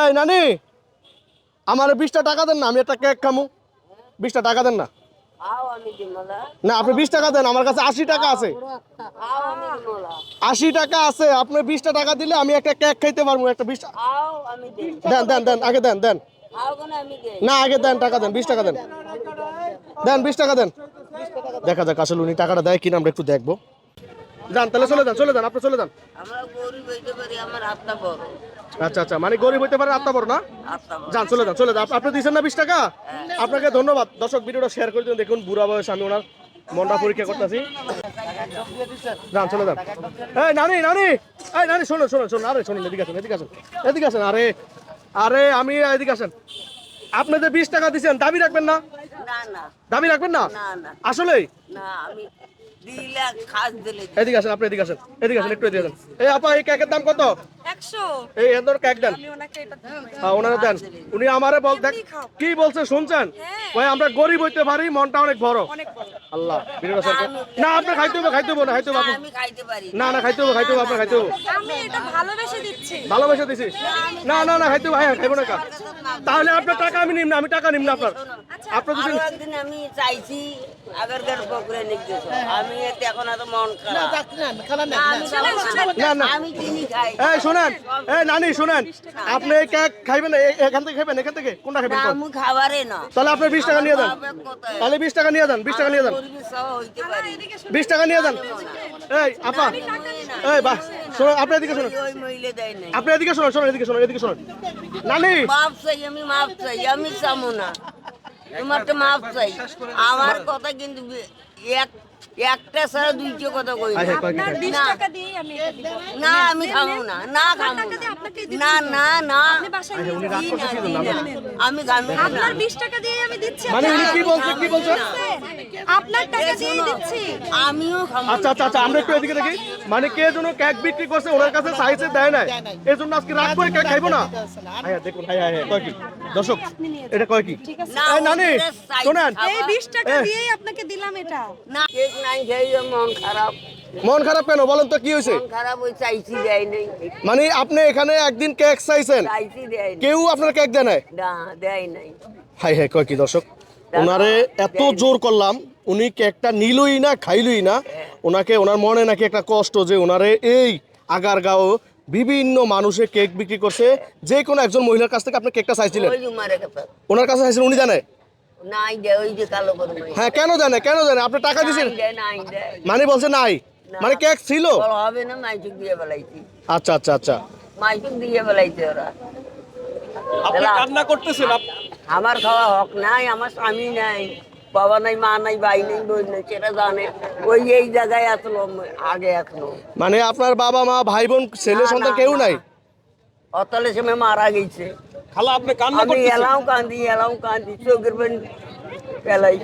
এই, নানি! আমার বিশটা টাকা দেন না, আমি একটা কেক খামু। বিশটা টাকা দেন না। না, আপনি বিশ টাকা দেন, আমার কাছে আশি টাকা আছে। আশি টাকা আছে, আপনি বিশটা টাকা দিলে আমি একটা কেক খাইতে পারব, একটা বিশ দেন দেন দেন, আগে দেন দেন। না, আগে দেন, টাকা দেন, বিশ টাকা দেন। দেন, বিশ টাকা দেন। দেখা যাক, আসলে উনি টাকাটা দেয় কিনা, আমরা একটু দেখব। যান তাহলে চলে যান চলে যান আপনি চলে যান। আচ্ছা আচ্ছা মানে গরিব হইতে পারে আত্মা বড় না? যান চলে যান চলে যান। আপনি দিয়েছেন না বিশ টাকা? আপনাকে ধন্যবাদ। দর্শক ভিডিওটা শেয়ার করে দিন। দেখুন বুড়া বয়স আমি ওনার মনটা পরীক্ষা করতেছি। যান চলে যান। এই নানি নানি! এই নানি শোনো শোনো শোনো আরে শোনেন এদিকে আসেন এদিকে আসেন এদিকে আসেন আরে আরে আমি এদিকে আসেন। আপনি যে বিশ টাকা দিচ্ছেন দাবি রাখবেন না? দাবি রাখবেন না। আসলেই? না আমি। এদিকে আসেন আপনি এদিকে আসেন এদিকে আসেন একটু এদিকে আসেন। এই আপা এই কেকের দাম কত? একশো। এই কেক দেন। হ্যাঁ ওনারা দেন। উনি আমারে বল দেখ কি বলছে শুনছেন? হ্যাঁ। ওই আমরা গরিব হইতে পারি মনটা অনেক বড়। আল্লাহ না আপনি খাইতে হবে খাইতে হবে না খাইতে হবে না, আপনি- না না খাইতে হবে খাইতে হবে আপনার খাইতে হবে। ভালোবেসে দিচ্ছি। ভালোবাসা দিছি। না না না খাইতে হবে হ্যাঁ খাইবো না কা তাহলে আপনার টাকা আমি নিম না আমি টাকা নিম না আপনার আপনার। একদিন আমি চাইছি আগেরকার পকরে নিতে আমি এখন এত মন আমি খাব না, না। আমি চিনি খাই। এই শুনেন এই নানি শুনেন। আপনি এই কেক খাইবেন এখান থেকে খাইবেন এখান থেকে? কোনটা খাইবেন আমি খাবারে না। তাহলে আপনি বিশ টাকা নিয়ে কোথায়? তাহলে বিশ টাকা নিয়ে দেন বিশ টাকা নিয়ে বিশ টাকা নিয়ে দেন এই আপা। এই বাহ শোনো আপনি এদিকে শুনুন। আপনি এদিকে শুনুন এদিকে শুনুন এদিকে নানি! মাপ চাই আমি মাপ চাই আমি চামো না। তোমার তো মাপ চাই। আমার কথা কিন্তু এক একটা ছাড়া দুইটা কথা কই না। বিশ না। আমি খাব না। না খাব না। না না। আমি আপনার বিশ টাকা দিয়ে আমি দিচ্ছি মানে কি বলছো কি বলছে? আপনার টাকা দিয়েই দিচ্ছি। আমিও আচ্ছা আচ্ছা আচ্ছা আমরা একটু এদিকে দেখি। মানে কে যেন কেক বিক্রি করছে ওনার কাছে সাইজে দেয় নাই। জন্য আজকে রাত করে কেক খাইবো না। হ্যাঁ দেখুন হ্যাঁ হ্যাঁ হ্যাঁ কয় কি? দর্শক এটা কয় কি? নানি শোনেন। এই বিশ টাকা দিয়েই আপনাকে দিলাম এটা। না কেক নাই খেয়ে মন খারাপ। মন খারাপ কেন? বলেন তো কি হয়েছে? মন দেয় মানে আপনি এখানে একদিন কেক চাইছেন। দেয় কেউ আপনার কেক দেয় দেয় নাই। হাই হাই কয় কি দর্শক? ওনারে এত জোর করলাম উনি কেকটা নিলই না খাইলই না ওনাকে ওনার মনে নাকি একটা কষ্ট যে ওনারে এই আগারগাঁও বিভিন্ন মানুষে কেক বিক্রি করছে যে কোনো একজন মহিলার কাছ থেকে আপনি কেকটা চাইছিলেন। ওনার কাছে চাইছিলেন উনি জানে? হ্যাঁ কেন জানে কেন জানে? আপনি টাকা দিয়েছেন। মানে বলছে নাই। মানে কেক ছিল? হবে না আচ্ছা আচ্ছা আচ্ছা। দিয়ে ওরা। আপনি কান্না করতেছেন আমার খাওয়া হক নাই আমার স্বামী নাই বাবা নাই মা নাই ভাই নাই বোন নাই সেটা জানে। ওই এই জায়গায় আসলো আগে আসলো। মানে আপনার বাবা মা ভাই বোন ছেলে সন্তান কেউ নাই? অতলে সময় মারা গেছে। খালা আপনি কান্না আমি করতেছেন? এলাও কান্দি এলাও কান্দি চোখের পানি পেলাই